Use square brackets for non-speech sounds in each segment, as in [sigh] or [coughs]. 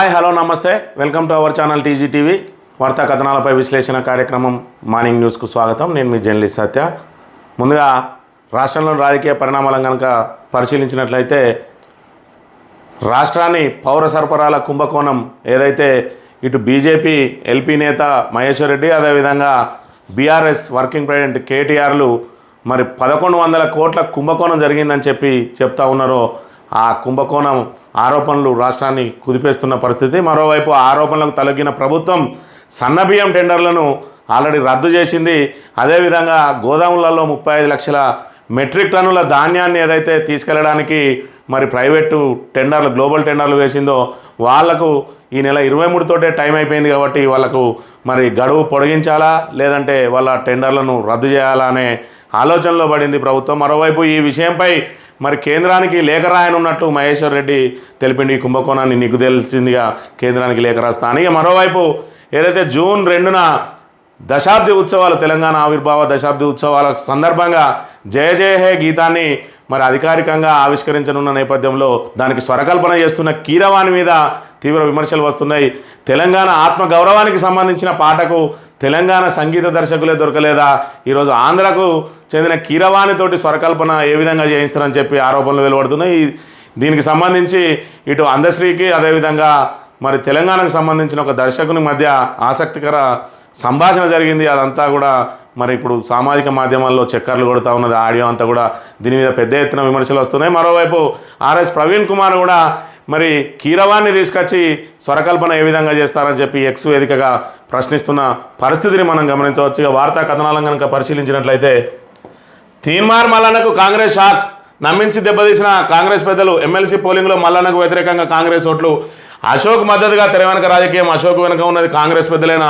Hi hello నమస్తే. Welcome to our channel TG TV వార్తా కథనాలపై విశ్లేషణ కార్యక్రమం మార్నింగ్ న్యూస్కు స్వాగతం. నేను మీ జర్నలిస్ట్ సత్య. ముందుగా రాష్ట్రంలోని రాజకీయ పరిణామాలను కనుక పరిశీలించినట్లయితే రాష్ట్రాన్ని పౌర సరఫరాల కుంభకోణం ఏదైతే ఇటు బీజేపీ ఎల్పీ నేత మహేశ్వర్ రెడ్డి అదేవిధంగా బీఆర్ఎస్ వర్కింగ్ ప్రెసిడెంట్ కేటీఆర్లు మరి పదకొండు వందల కోట్ల కుంభకోణం జరిగిందని చెప్పి చెప్తా ఉన్నారో ఆ కుంభకోణం ఆరోపణలు రాష్ట్రాన్ని కుదిపేస్తున్న పరిస్థితి. మరోవైపు ఆరోపణలకు తలగిన ప్రభుత్వం సన్నబియ్యం టెండర్లను ఆల్రెడీ రద్దు చేసింది. అదేవిధంగా గోదాములలో ముప్పై ఐదు లక్షల మెట్రిక్ టన్నుల ధాన్యాన్ని ఏదైతే తీసుకెళ్ళడానికి మరి ప్రైవేటు టెండర్లు గ్లోబల్ టెండర్లు వేసిందో వాళ్ళకు ఈ నెల ఇరవై మూడుతోటే టైం అయిపోయింది కాబట్టి వాళ్ళకు మరి గడువు పొడిగించాలా లేదంటే వాళ్ళ టెండర్లను రద్దు చేయాలా అనే ఆలోచనలో పడింది ప్రభుత్వం. మరోవైపు ఈ విషయంపై మరి కేంద్రానికి లేఖ రాయనున్నట్టు మహేశ్వర్ రెడ్డి తెలిపిండి ఈ కుంభకోణాన్ని. నీకు తెలిసిందిగా కేంద్రానికి లేఖ రాస్తా. అని మరోవైపు ఏదైతే జూన్ రెండున దశాబ్ది ఉత్సవాలు తెలంగాణ ఆవిర్భావ దశాబ్ది ఉత్సవాల సందర్భంగా జయ జయ హే గీతాన్ని మరి అధికారికంగా ఆవిష్కరించనున్న నేపథ్యంలో దానికి స్వరకల్పన చేస్తున్న కీరవాణి మీద తీవ్ర విమర్శలు వస్తున్నాయి. తెలంగాణ ఆత్మ గౌరవానికి సంబంధించిన పాటకు తెలంగాణ సంగీత దర్శకులే దొరకలేదా? ఈరోజు ఆంధ్రకు చెందిన కీరవాణితోటి స్వరకల్పన ఏ విధంగా చేయిస్తారని చెప్పి ఆరోపణలు వెలువడుతున్నాయి. దీనికి సంబంధించి ఇటు అందశ్రీకి అదేవిధంగా మరి తెలంగాణకు సంబంధించిన ఒక దర్శకుని మధ్య ఆసక్తికర సంభాషణ జరిగింది. అదంతా కూడా మరి ఇప్పుడు సామాజిక మాధ్యమాల్లో చక్కర్లు కొడుతూ ఉన్నది. ఆడియో అంతా కూడా దీని మీద పెద్ద ఎత్తున విమర్శలు వస్తున్నాయి. మరోవైపు ఆర్ఎస్ ప్రవీణ్ కుమార్ కూడా మరి కీరవాన్ని తీసుకొచ్చి స్వరకల్పన ఏ విధంగా చేస్తారని చెప్పి ఎక్స్ వేదికగా ప్రశ్నిస్తున్న పరిస్థితిని మనం గమనించవచ్చు. ఇక వార్తా కథనాలను కనుక పరిశీలించినట్లయితే తీన్మార్ మల్లన్నకు కాంగ్రెస్ షాక్. నమ్మించి దెబ్బతీసిన కాంగ్రెస్ పెద్దలు ఎమ్మెల్సీ పోలింగ్లో మల్లన్నకు వ్యతిరేకంగా కాంగ్రెస్ ఓట్లు. అశోక్ మద్దతుగా తెరవెనక రాజకీయం అశోక్ వెనుక ఉన్నది కాంగ్రెస్ పెద్దలైన.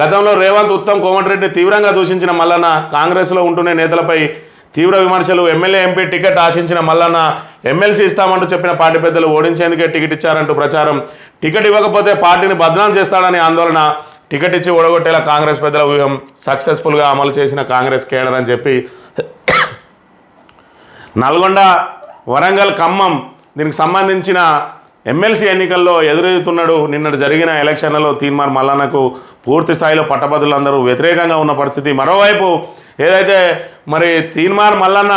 గతంలో రేవంత్ ఉత్తమ్ కోమటిరెడ్డి తీవ్రంగా దూషించిన మల్లన్న కాంగ్రెస్లో ఉంటున్న నేతలపై తీవ్ర విమర్శలు ఎమ్మెల్యే ఎంపీ టికెట్ ఆశించిన మల్లన్న ఎమ్మెల్సీ ఇస్తామంటూ చెప్పిన పార్టీ పెద్దలు ఓడించేందుకే టికెట్ ఇచ్చారంటూ ప్రచారం. టికెట్ ఇవ్వకపోతే పార్టీని బదనాం చేస్తాడని ఆందోళన టికెట్ ఇచ్చి ఓడగొట్టేలా కాంగ్రెస్ పెద్దల వ్యూహం సక్సెస్ఫుల్గా అమలు చేసిన కాంగ్రెస్ కేడర్ అని చెప్పి నల్గొండ వరంగల్ ఖమ్మం దీనికి సంబంధించిన ఎమ్మెల్సీ ఎన్నికల్లో ఎదురెదుతున్నాడు. నిన్నటి జరిగిన ఎలక్షన్లలో తీన్మార్ మల్లన్నకు పూర్తి స్థాయిలో పట్టభద్రులందరూ వ్యతిరేకంగా ఉన్న పరిస్థితి. మరోవైపు ఏదైతే మరి తీన్మార్ మల్లన్న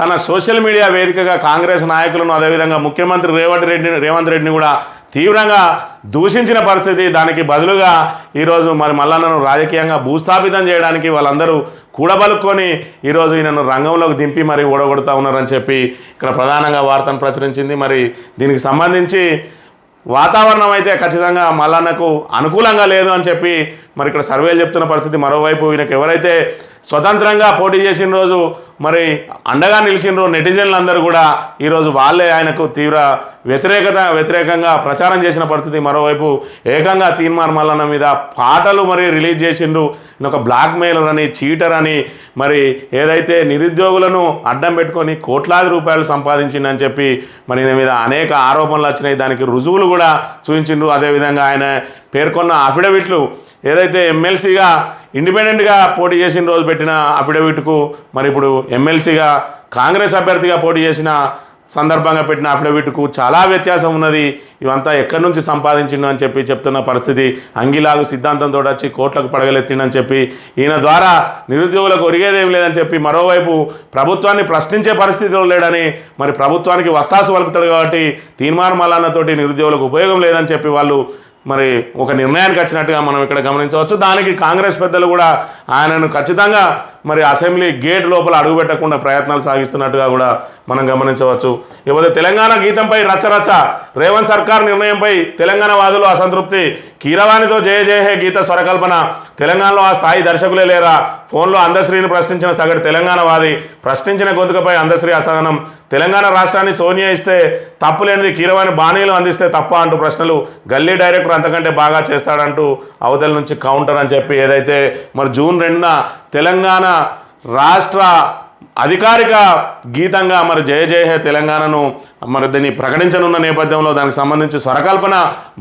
తన సోషల్ మీడియా వేదికగా కాంగ్రెస్ నాయకులను అదేవిధంగా ముఖ్యమంత్రి రేవంత్ రెడ్డి రేవంత్ రెడ్డిని కూడా తీవ్రంగా దూషించిన పరిస్థితి. దానికి బదులుగా ఈరోజు మరి మల్లన్నను రాజకీయంగా భూస్థాపితం చేయడానికి వాళ్ళందరూ కూడబలుక్కొని ఈరోజు ఈయనను రంగంలోకి దింపి మరి ఓడగొడుతూ ఉన్నారని చెప్పి ఇక్కడ ప్రధానంగా వార్తను ప్రచురించింది. మరి దీనికి సంబంధించి వాతావరణం అయితే ఖచ్చితంగా మల్లన్నకు అనుకూలంగా లేదు అని చెప్పి మరి ఇక్కడ సర్వేలు చెప్తున్న పరిస్థితి. మరోవైపు ఈయనకు ఎవరైతే స్వతంత్రంగా పోటీ చేసిన రోజు మరి అండగా నిలిచిన నెటిజన్లు అందరూ కూడా ఈరోజు వాళ్ళే ఆయనకు తీవ్ర వ్యతిరేకత వ్యతిరేకంగా ప్రచారం చేసిన పరిస్థితి మరోవైపు ఏకంగా తీన్మార్ మల్లన్న మీద పాటలు మరి రిలీజ్ చేసిండ్రు. ఒక బ్లాక్ మెయిలర్ అని చీటర్ అని మరి ఏదైతే నిరుద్యోగులను అడ్డం పెట్టుకొని కోట్లాది రూపాయలు సంపాదించిండని చెప్పి మరి ఈయన మీద అనేక ఆరోపణలు వచ్చినాయి. దానికి రుజువులు కూడా చూపించిండ్రు. అదేవిధంగా ఆయన పేర్కొన్న అఫిడవిట్లు ఏదైతే ఎమ్మెల్సీగా ఇండిపెండెంట్గా పోటీ చేసిన రోజు పెట్టిన అఫిడవిట్కు మరి ఇప్పుడు ఎమ్మెల్సీగా కాంగ్రెస్ అభ్యర్థిగా పోటీ చేసిన సందర్భంగా పెట్టిన అఫిడవిట్కు చాలా వ్యత్యాసం ఉన్నది. ఇవంతా ఎక్కడి నుంచి సంపాదించిండు అని చెప్పి చెప్తున్న పరిస్థితి. అంగిలాగు సిద్ధాంతంతో వచ్చి కోట్లకు పడగలెత్తిండని చెప్పి ఈయన ద్వారా నిరుద్యోగులకు ఒరిగేదేం లేదని చెప్పి మరోవైపు ప్రభుత్వాన్ని ప్రశ్నించే పరిస్థితిలో లేడని మరి ప్రభుత్వానికి వత్తాసు వలుకుతాడు కాబట్టి తీర్మానం మల్లన్నతోటి నిరుద్యోగులకు ఉపయోగం లేదని చెప్పి వాళ్ళు మరి ఒక నిర్ణయానికి వచ్చినట్టుగా మనం ఇక్కడ గమనించవచ్చు. దానికి కాంగ్రెస్ పెద్దలు కూడా ఆయనను ఖచ్చితంగా మరి అసెంబ్లీ గేట్ లోపల అడుగుపెట్టకుండా ప్రయత్నాలు సాగిస్తున్నట్టుగా కూడా మనం గమనించవచ్చు. ఇకపోతే తెలంగాణ గీతంపై రచరచ రేవంత్ సర్కార్ నిర్ణయంపై తెలంగాణ వాదులు అసంతృప్తి. కీరవాణితో జయ జయ హే గీత స్వరకల్పన. తెలంగాణలో ఆ స్థాయి దర్శకులే లేరా? ఫోన్లో అందశ్రీని ప్రశ్నించిన సగటు తెలంగాణ వాది. ప్రశ్నించిన గొంతుకపై అందశ్రీ అసహనం. తెలంగాణ రాష్ట్రాన్ని సోనియా ఇస్తే తప్పు లేనిది కీరవాణి బాణీలు అందిస్తే తప్ప అంటూ ప్రశ్నలు గల్లీ డైరెక్టర్ అంతకంటే బాగా చేస్తాడంటూ అవతల నుంచి కౌంటర్ అని చెప్పి ఏదైతే మరి జూన్ రెండున తెలంగాణ రాష్ట్ర అధికారిక గీతంగా మరి జయ జయ హే తెలంగాణను మరి దీన్ని ప్రకటించనున్న నేపథ్యంలో దానికి సంబంధించి స్వరకల్పన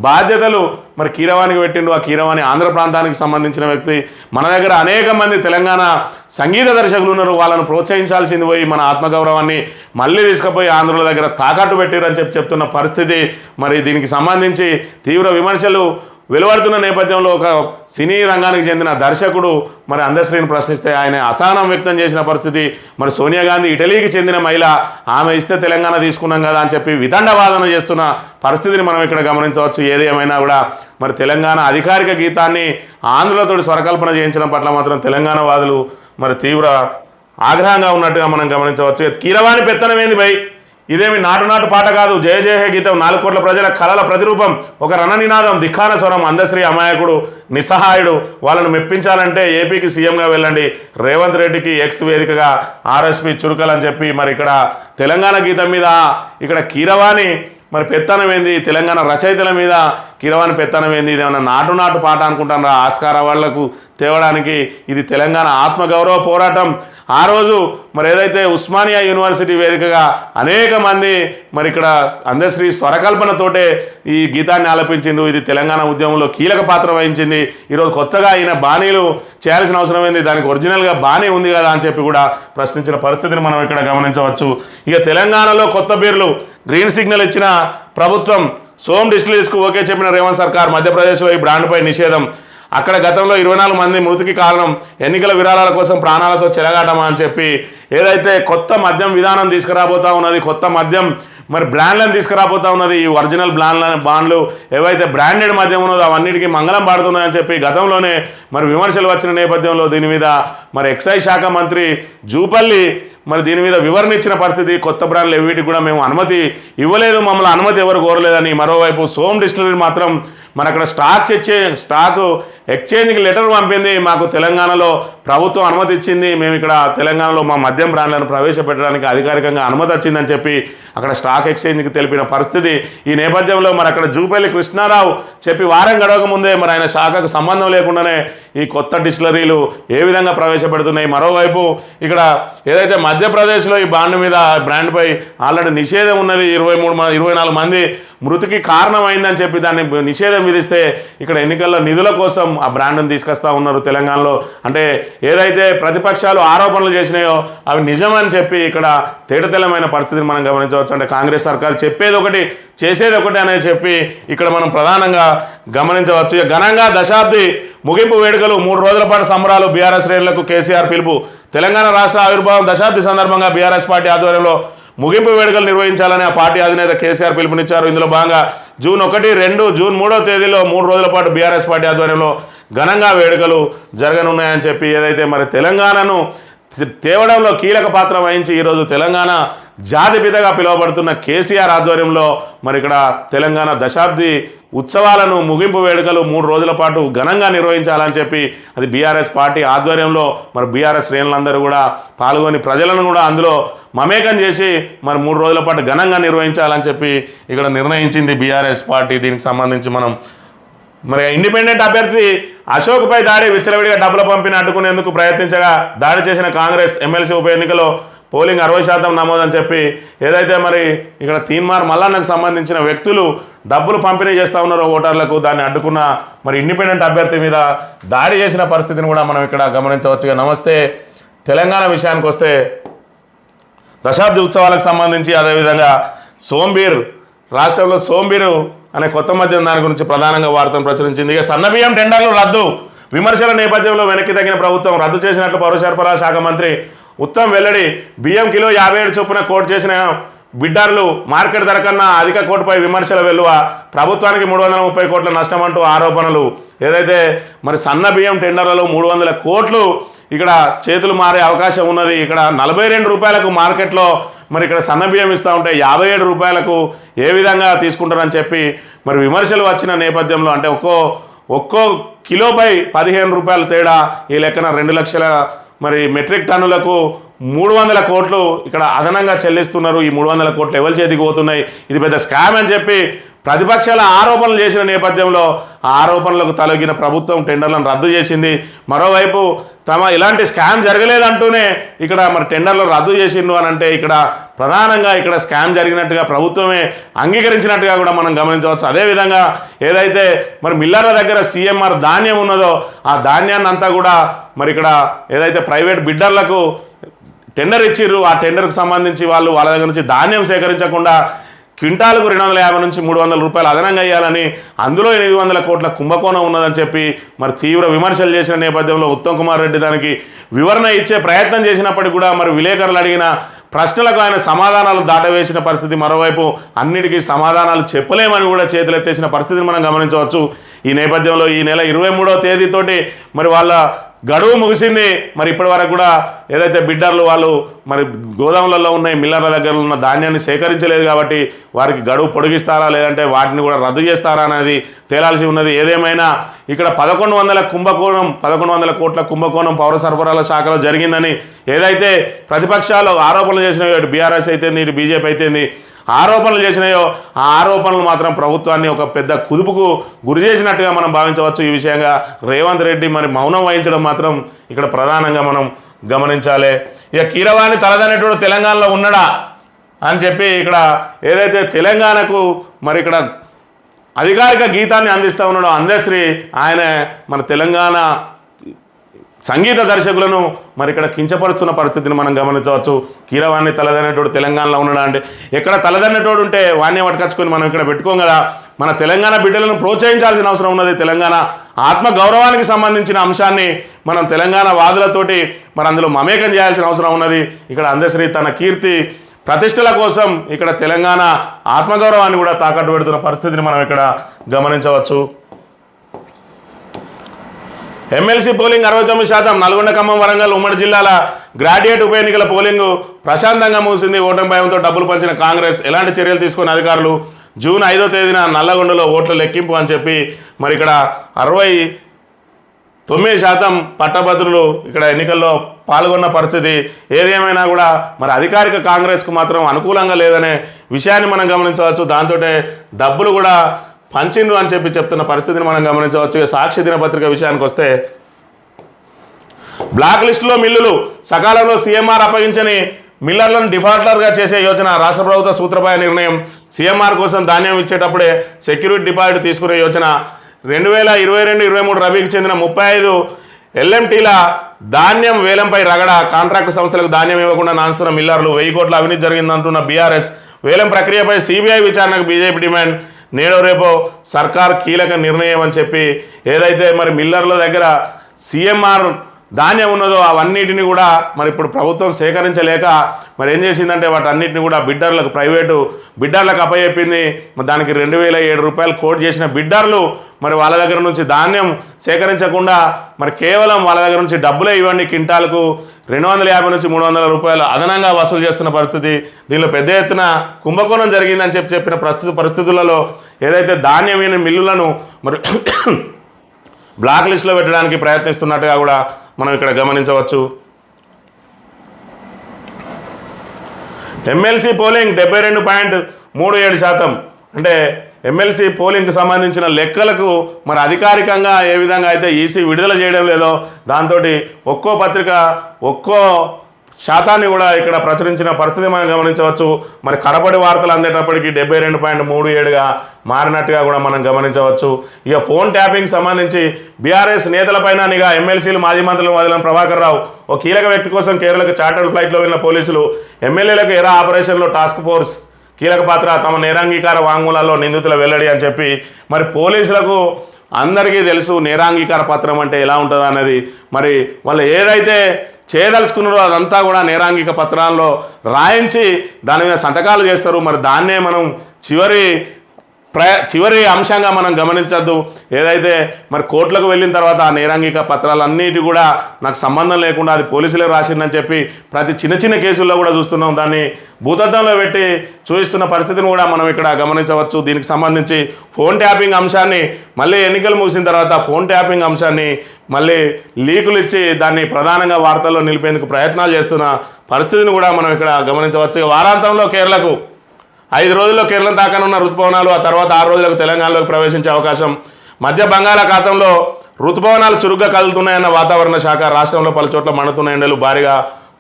బాధ్యతలు మరి కీరవాణికి పెట్టిండు. ఆ కీరవాణి ఆంధ్ర ప్రాంతానికి సంబంధించిన వ్యక్తి. మన దగ్గర అనేక మంది తెలంగాణ సంగీత దర్శకులు ఉన్నారు. వాళ్ళను ప్రోత్సహించాల్సింది పోయి మన ఆత్మగౌరవాన్ని మళ్ళీ తీసుకుపోయి ఆంధ్రుల దగ్గర తాకట్టు పెట్టారని చెప్పి చెప్తున్న పరిస్థితి. మరి దీనికి సంబంధించి తీవ్ర విమర్శలు వెలువడుతున్న నేపథ్యంలో ఒక సినీ రంగానికి చెందిన దర్శకుడు మరి అందశ్రీని ప్రశ్నిస్తే ఆయన అసహనం వ్యక్తం చేసిన పరిస్థితి. మరి సోనియా గాంధీ ఇటలీకి చెందిన మహిళ ఆమె ఇస్తే తెలంగాణ తీసుకున్నాం కదా అని చెప్పి వితండవాదన చేస్తున్న పరిస్థితిని మనం ఇక్కడ గమనించవచ్చు. ఏది ఏమైనా కూడా మరి తెలంగాణ అధికారిక గీతాన్ని ఆంధ్రులతో స్వరకల్పన చేయించడం పట్ల మాత్రం తెలంగాణ వాదులు మరి తీవ్ర ఆగ్రహంగా ఉన్నట్టుగా మనం గమనించవచ్చు. కీరవాణి పెత్తనం ఏంది భయ్? ఇదేమి నాటు నాటు పాట కాదు. జయ జయ హే గీతం. నాలుగు కోట్ల ప్రజల కళల ప్రతిరూపం. ఒక రణనినాదం దిఖాన స్వరం. అందశ్రీ అమాయకుడు నిస్సహాయుడు. వాళ్ళను మెప్పించాలంటే ఏపీకి సీఎంగా వెళ్ళండి. రేవంత్ రెడ్డికి ఎక్స్ వేదికగా ఆర్ఎస్పి చురుకలు అని చెప్పి మరి ఇక్కడ తెలంగాణ గీతం మీద ఇక్కడ కీరవాణి మరి పెత్తనం ఏంది? తెలంగాణ రచయితల మీద కిరవాణి పెత్తనం ఏంది? ఇది నాటు నాటు పాట అనుకుంటాను ఆస్కార వాళ్ళకు తేవడానికి. ఇది తెలంగాణ ఆత్మగౌరవ పోరాటం. ఆ రోజు మరి ఏదైతే ఉస్మానియా యూనివర్సిటీ వేదికగా అనేక మంది మరి ఇక్కడ అందశ్రీ స్వరకల్పనతోటే ఈ గీతాన్ని ఆలపించింది ఇది తెలంగాణ ఉద్యమంలో కీలక పాత్ర వహించింది. ఈరోజు కొత్తగా ఈయన బాణీలు చేయాల్సిన అవసరం ఏంది? దానికి ఒరిజినల్గా బాణీ ఉంది కదా అని చెప్పి కూడా ప్రశ్నించిన పరిస్థితిని మనం ఇక్కడ గమనించవచ్చు. ఇక తెలంగాణలో కొత్త పేర్లు. గ్రీన్ సిగ్నల్ ఇచ్చిన ప్రభుత్వం సోమ్ డిస్టిలరీస్కు ఓకే చెప్పిన రేవంత్ సర్కార్ మధ్యప్రదేశ్లో ఈ బ్రాండ్పై నిషేధం. అక్కడ గతంలో ఇరవై నాలుగు మంది మృతికి కారణం ఎన్నికల విరాళాల కోసం ప్రాణాలతో చెలగాటమా అని చెప్పి ఏదైతే కొత్త మద్యం విధానం తీసుకురాబోతా ఉన్నది కొత్త మద్యం మరి బ్రాండ్లను తీసుకురాబోతా ఉన్నది ఈ ఒరిజినల్ బ్రాండ్ల బాండ్లు ఏవైతే బ్రాండెడ్ మద్యం ఉన్నదో అవన్నిటికీ మంగళం పాడుతున్నాయని చెప్పి గతంలోనే మరి విమర్శలు వచ్చిన నేపథ్యంలో దీని మీద మరి ఎక్సైజ్ శాఖ మంత్రి జూపల్లి మరి దీని మీద వివరణ ఇచ్చిన పరిస్థితి కొత్త బ్రాండ్లు వీటికి కూడా మేము అనుమతి ఇవ్వలేదు మమ్మల్ని అనుమతి ఎవరు కోరలేదని. మరోవైపు సోమ్ డిస్టిలరీ మాత్రం మన అక్కడ స్టాక్ ఎక్చే స్టాక్ ఎక్స్చేంజ్కి లెటర్ పంపింది. మాకు తెలంగాణలో ప్రభుత్వం అనుమతి ఇచ్చింది. మేము ఇక్కడ తెలంగాణలో మా మద్యం బ్రాండ్లను ప్రవేశపెట్టడానికి అధికారికంగా అనుమతి వచ్చిందని చెప్పి అక్కడ స్టాక్ ఎక్స్చేంజ్కి తెలిపిన పరిస్థితి. ఈ నేపథ్యంలో మరి అక్కడ జూపల్లి కృష్ణారావు చెప్పి వారం గడవక ముందే మరి ఆయన శాఖకు సంబంధం లేకుండానే ఈ కొత్త డిస్టిలరీలు ఏ విధంగా ప్రవేశపెడుతున్నాయి. మరోవైపు ఇక్కడ ఏదైతే మధ్యప్రదేశ్లో ఈ బాండ్ మీద బ్రాండ్పై ఆల్రెడీ నిషేధం ఉన్నది. ఇరవై మూడు ఇరవై నాలుగు మంది మృతికి కారణమైందని చెప్పి దాన్ని నిషేధం విధిస్తే ఇక్కడ ఎన్నికల్లో నిధుల కోసం ఆ బ్రాండ్ను తీసుకొస్తా ఉన్నారు తెలంగాణలో. అంటే ఏదైతే ప్రతిపక్షాలు ఆరోపణలు చేసినాయో అవి నిజమని చెప్పి ఇక్కడ తేటతెల్లమైన పరిస్థితిని మనం గమనించవచ్చు. అంటే కాంగ్రెస్ సర్కార్ చెప్పేది ఒకటి చేసేది ఒకటి అనేది చెప్పి ఇక్కడ మనం ప్రధానంగా గమనించవచ్చు. ఘనంగా దశాబ్ది ముగింపు వేడుకలు మూడు రోజుల పాటు సంబరాలు బీఆర్ఎస్ శ్రేణులకు కేసీఆర్ పిలుపు. తెలంగాణ రాష్ట్ర ఆవిర్భావం దశాబ్ది సందర్భంగా బీఆర్ఎస్ పార్టీ ఆధ్వర్యంలో ముగింపు వేడుకలు నిర్వహించాలని ఆ పార్టీ అధినేత కేసీఆర్ పిలుపునిచ్చారు. ఇందులో భాగంగా జూన్ ఒకటి రెండు జూన్ మూడో తేదీలో మూడు రోజుల పాటు బీఆర్ఎస్ పార్టీ ఆధ్వర్యంలో ఘనంగా వేడుకలు జరగనున్నాయని చెప్పి ఏదైతే మరి తెలంగాణను తేవడంలో కీలక పాత్ర వహించి ఈరోజు తెలంగాణ జాతిపితగా పిలువబడుతున్న కేసీఆర్ ఆధ్వర్యంలో మరి ఇక్కడ తెలంగాణ దశాబ్ది ఉత్సవాలను ముగింపు వేడుకలు మూడు రోజుల పాటు ఘనంగా నిర్వహించాలని చెప్పి అది బీఆర్ఎస్ పార్టీ ఆధ్వర్యంలో మరి బీఆర్ఎస్ శ్రేణులందరూ కూడా పాల్గొని ప్రజలను కూడా అందులో మమేకం చేసి మరి మూడు రోజుల పాటు ఘనంగా నిర్వహించాలని చెప్పి ఇక్కడ నిర్ణయించింది బీఆర్ఎస్ పార్టీ. దీనికి సంబంధించి మనం మరి ఇండిపెండెంట్ అభ్యర్థి అశోక్పై దాడి విచ్చలవిడిగా డబ్బులు పంపిన అడ్డుకునేందుకు ప్రయత్నించగా దాడి చేసిన కాంగ్రెస్ ఎమ్మెల్సీ ఉప ఎన్నికలో పోలింగ్ అరవై శాతం నమోదని చెప్పి ఏదైతే మరి ఇక్కడ తీన్మార్ మల్లన్నకు సంబంధించిన వ్యక్తులు డబ్బులు పంపిణీ చేస్తూ ఉన్నారో ఓటర్లకు దాన్ని అడ్డుకున్న మరి ఇండిపెండెంట్ అభ్యర్థి మీద దాడి చేసిన పరిస్థితిని కూడా మనం ఇక్కడ గమనించవచ్చు నమస్తే. తెలంగాణ విషయానికి వస్తే దశాబ్ది ఉత్సవాలకు సంబంధించి అదేవిధంగా సోంబీర్ రాష్ట్రంలో సోంబీరు అనే కొత్త మద్యం దాని గురించి ప్రధానంగా వార్తను ప్రచురించింది. ఇక సన్నబియ్యం టెండర్లు రద్దు. విమర్శల నేపథ్యంలో వెనక్కి తగిన ప్రభుత్వం రద్దు చేసినట్లు పౌరసరఫరా శాఖ మంత్రి ఉత్తమ్ వెల్లడి బియ్యం కిలో యాభై ఏడు చొప్పున కోట్ చేసిన బిడ్డర్లు మార్కెట్ ధర కన్నా అధిక కోటుపై విమర్శల వెలువ ప్రభుత్వానికి మూడు వందల ముప్పై కోట్ల నష్టం అంటూ ఆరోపణలు. ఏదైతే మరి సన్న బియ్యం టెండర్లలో మూడు వందల కోట్లు ఇక్కడ చేతులు మారే అవకాశం ఉన్నది ఇక్కడ నలభై రెండు రూపాయలకు మార్కెట్లో మరి ఇక్కడ సన్న బియ్యం ఇస్తూ ఉంటే యాభై ఏడు రూపాయలకు ఏ విధంగా తీసుకుంటారని చెప్పి మరి విమర్శలు వచ్చిన నేపథ్యంలో అంటే ఒక్కో ఒక్కో కిలోపై పదిహేను రూపాయల తేడా ఈ లెక్కన రెండు లక్షల మరి మెట్రిక్ టన్నులకు మూడు వందల కోట్లు ఇక్కడ అదనంగా చెల్లిస్తున్నారు. ఈ మూడు వందల కోట్లు ఎవరి చేతికి పోతున్నాయి? ఇది పెద్ద స్కామ్ అని చెప్పి ప్రతిపక్షాల ఆరోపణలు చేసిన నేపథ్యంలో ఆ ఆరోపణలకు తలగిన ప్రభుత్వం టెండర్లను రద్దు చేసింది. మరోవైపు తమ ఇలాంటి స్కామ్ జరగలేదంటూనే ఇక్కడ మరి టెండర్లు రద్దు చేసిండు అని అంటే ఇక్కడ ప్రధానంగా ఇక్కడ స్కామ్ జరిగినట్టుగా ప్రభుత్వమే అంగీకరించినట్టుగా కూడా మనం గమనించవచ్చు. అదేవిధంగా ఏదైతే మరి మిల్లర్ల దగ్గర సీఎంఆర్ ధాన్యం ఉన్నదో ఆ ధాన్యాన్ని అంతా కూడా మరి ఇక్కడ ఏదైతే ప్రైవేట్ బిడ్డర్లకు టెండర్ ఇచ్చిర్రు ఆ టెండర్కు సంబంధించి వాళ్ళు వాళ్ళ దగ్గర నుంచి ధాన్యం సేకరించకుండా క్వింటాలకు రెండు వందల యాభై నుంచి మూడు వందల రూపాయలు అదనంగా ఇవ్వాలని అందులో ఎనిమిది వందల కోట్ల కుంభకోణం ఉన్నదని చెప్పి మరి తీవ్ర విమర్శలు చేసిన నేపథ్యంలో ఉత్తమ్ కుమార్ రెడ్డి దానికి వివరణ ఇచ్చే ప్రయత్నం చేసినప్పటికీ కూడా మరి విలేకరులు అడిగిన ప్రశ్నలకు ఆయన సమాధానాలు దాటవేసిన పరిస్థితి మరోవైపు అన్నిటికీ సమాధానాలు చెప్పలేమని కూడా చేతులెత్తేసిన పరిస్థితిని మనం గమనించవచ్చు. ఈ నేపథ్యంలో ఈ నెల ఇరవై మూడవ తేదీతోటి మరి వాళ్ళ గడువు ముగిసింది. మరి ఇప్పటి వరకు కూడా ఏదైతే బిడ్డర్లు వాళ్ళు మరి గోదాములలో ఉన్నాయి మిల్లర్ల దగ్గర ఉన్న ధాన్యాన్ని సేకరించలేదు కాబట్టి వారికి గడువు పొడిగిస్తారా లేదంటే వాటిని కూడా రద్దు చేస్తారా అనేది తేలాల్సి ఉన్నది. ఏదేమైనా ఇక్కడ పదకొండు వందల కుంభకోణం పదకొండు వందల కోట్ల కుంభకోణం పౌర సరఫరాల శాఖలో జరిగిందని ఏదైతే ప్రతిపక్షాలు ఆరోపణలు చేసిన బీఆర్ఎస్ అయితేంది ఇటు బీజేపీ అయితేంది ఆరోపణలు చేసినాయో ఆ ఆరోపణలు మాత్రం ప్రభుత్వాన్ని ఒక పెద్ద కుదుపుకు గురి చేసినట్టుగా మనం భావించవచ్చు. ఈ విషయంగా రేవంత్ రెడ్డి మరి మౌనం వహించడం మాత్రం ఇక్కడ ప్రధానంగా మనం గమనించాలి. ఇక కీరవాణి తలదనేటోడు తెలంగాణలో ఉన్నాడా అని చెప్పి ఇక్కడ ఏదైతే తెలంగాణకు మరి ఇక్కడ అధికారిక గీతాన్ని అందిస్తూ ఉన్నాడో అందశ్రీ ఆయన మన తెలంగాణ సంగీత దర్శకులను మరి ఇక్కడ కించపరుచున్న పరిస్థితిని మనం గమనించవచ్చు. కీరవాణి తలదన్నటోడు తెలంగాణలో ఉన్నాడా అంటే ఎక్కడ తలదన్నటోడు ఉంటే వాణ్ణి పట్టుకొచ్చుకొని మనం ఇక్కడ పెట్టుకోం కదా. మన తెలంగాణ బిడ్డలను ప్రోత్సహించాల్సిన అవసరం ఉన్నది. తెలంగాణ ఆత్మ గౌరవానికి సంబంధించిన అంశాన్ని మనం తెలంగాణ వాదులతోటి మరి అందులో మమేకం చేయాల్సిన అవసరం ఉన్నది. ఇక్కడ అందశ్రీ తన కీర్తి ప్రతిష్టల కోసం ఇక్కడ తెలంగాణ ఆత్మగౌరవాన్ని కూడా తాకట్టు పెడుతున్న పరిస్థితిని మనం ఇక్కడ గమనించవచ్చు. ఎమ్మెల్సీ పోలింగ్ అరవై తొమ్మిది శాతం. నల్గొండ ఖమ్మం వరంగల్ ఉమ్మడి జిల్లాల గ్రాడ్యుయేట్ ఉప ఎన్నికల పోలింగ్ ప్రశాంతంగా ముగిసింది. ఓటమి భయంతో డబ్బులు పంచిన కాంగ్రెస్ ఎలాంటి చర్యలు తీసుకున్న అధికారులు? జూన్ ఐదో తేదీన నల్లగొండలో ఓట్ల లెక్కింపు అని చెప్పి మరి ఇక్కడ అరవై తొమ్మిది శాతం పట్టభద్రులు ఇక్కడ ఎన్నికల్లో పాల్గొన్న పరిస్థితి ఏదేమైనా కూడా మరి అధికారిక కాంగ్రెస్కు మాత్రం అనుకూలంగా లేదనే విషయాన్ని మనం గమనించవచ్చు. దాంతో డబ్బులు కూడా పంచిండ్రు అని చెప్పి చెప్తున్న పరిస్థితిని మనం గమనించవచ్చు. సాక్షి దినపత్రిక విషయానికి వస్తే బ్లాక్ లిస్టులో మిల్లులు సకాలంలో సీఎంఆర్ అప్పగించని మిల్లర్లను డిఫాల్టర్గా చేసే యోచన రాష్ట్ర ప్రభుత్వ సూత్రపాయ నిర్ణయం. సీఎంఆర్ కోసం ధాన్యం ఇచ్చేటప్పుడే సెక్యూరిటీ డిపాజిట్ తీసుకునే యోచన. రెండు వేల ఇరవై రెండు ఇరవై మూడు రబీకి చెందిన ముప్పై ఐదు ఎల్ఎంటీల ధాన్యం వేలంపై రగడ. కాంట్రాక్టు సంస్థలకు ధాన్యం ఇవ్వకుండా నాన్స్తున్న మిల్లర్లు వెయ్యి కోట్ల అవినీతి జరిగిందంటున్న బీఆర్ఎస్. వేలం ప్రక్రియపై సిబిఐ విచారణకు బీజేపీ డిమాండ్. నేడో రేపో సర్కార్ కీలక నిర్ణయం అని చెప్పి ఏదైతే మరి మిల్లర్ల దగ్గర సీఎంఆర్ ధాన్యం ఉన్నదో అవన్నిటిని కూడా మరి ఇప్పుడు ప్రభుత్వం సేకరించలేక మరి ఏం చేసిందంటే వాటన్నిటిని కూడా బిడ్డర్లకు ప్రైవేటు బిడ్డర్లకు అప్పచెప్పింది. మరి దానికి రెండు వేల ఏడు రూపాయలు కోట్ చేసిన బిడ్డర్లు మరి వాళ్ళ దగ్గర నుంచి ధాన్యం సేకరించకుండా మరి కేవలం వాళ్ళ దగ్గర నుంచి డబ్బులే ఇవ్వండి కింటాలకు రెండు వందల యాభై నుంచి మూడు వందల రూపాయలు అదనంగా వసూలు చేస్తున్న పరిస్థితి. దీనిలో పెద్ద ఎత్తున కుంభకోణం జరిగిందని చెప్పి చెప్పిన ప్రస్తుత పరిస్థితులలో ఏదైతే ధాన్యమైన మిల్లులను మరి [coughs] బ్లాక్ లిస్ట్లో పెట్టడానికి ప్రయత్నిస్తున్నట్టుగా కూడా మనం ఇక్కడ గమనించవచ్చు. ఎమ్మెల్సీ పోలింగ్ డెబ్బై రెండు పాయింట్ మూడు ఏడు శాతం. అంటే ఎమ్మెల్సీ పోలింగ్కి సంబంధించిన లెక్కలకు మరి అధికారికంగా ఏ విధంగా అయితే ఈసీ విడుదల చేయడం లేదో దాంతో ఒక్కో పత్రిక ఒక్కో శాతాన్ని కూడా ఇక్కడ ప్రచురించిన పరిస్థితి మనం గమనించవచ్చు. మరి కడపడి వార్తలు అందేటప్పటికీ డెబ్బై రెండు పాయింట్ మూడు ఏడుగా మారినట్టుగా కూడా మనం గమనించవచ్చు. ఇక ఫోన్ ట్యాపింగ్ సంబంధించి బీఆర్ఎస్ నేతలపైన నిఘా ఎమ్మెల్సీలు మాజీ మంత్రులు వదిలిన ప్రభాకర్ రావు ఓ కీలక వ్యక్తి కోసం కేరళకు చార్టర్డ్ ఫ్లైట్లో వెళ్ళిన పోలీసులు ఎమ్మెల్యేలకు ఎరా ఆపరేషన్లో టాస్క్ ఫోర్స్ కీలక పాత్ర తమ నేరాంగీకార వాంగ్మూలాల్లో నిందితులు వెల్లడి అని చెప్పి మరి పోలీసులకు అందరికీ తెలుసు నేరాంగీకార పత్రం అంటే ఎలా ఉంటుంది అనేది మరి వాళ్ళు ఏదైతే చేయదలుచుకున్నారో అదంతా కూడా నేరాంగిక పత్రాల్లో రాయించి దాని మీద సంతకాలు చేస్తారు. మరి దాన్నే మనం చివరి ప్ర చివరి అంశంగా మనం గమనించద్దు. ఏదైతే మరి కోర్టులకు వెళ్ళిన తర్వాత ఆ నేరాంగిక పత్రాలన్నిటి కూడా నాకు సంబంధం లేకుండా అది పోలీసులే రాసిందని చెప్పి ప్రతి చిన్న చిన్న కేసుల్లో కూడా చూస్తున్నాం. దాన్ని భూతద్దంలో పెట్టి చూపిస్తున్న పరిస్థితిని కూడా మనం ఇక్కడ గమనించవచ్చు. దీనికి సంబంధించి ఫోన్ ట్యాపింగ్ అంశాన్ని మళ్ళీ ఎన్నికలు ముగిసిన తర్వాత ఫోన్ ట్యాపింగ్ అంశాన్ని మళ్ళీ లీకులు ఇచ్చి దాన్ని ప్రధానంగా వార్తల్లో నిలిపేందుకు ప్రయత్నాలు చేస్తున్న పరిస్థితిని కూడా మనం ఇక్కడ గమనించవచ్చు. వారాంతంలో కేరళకు ఐదు రోజుల్లో కేరళం దాకానున్న ఋతుపవనాలు ఆ తర్వాత ఆరు రోజులకు తెలంగాణలోకి ప్రవేశించే అవకాశం. మధ్య బంగాళాఖాతంలో ఋతుపవనాలు చురుగ్గా కదులుతున్నాయన్న వాతావరణ శాఖ రాష్ట్రంలో పలు చోట్ల మండుతున్న ఎండలు భారీగా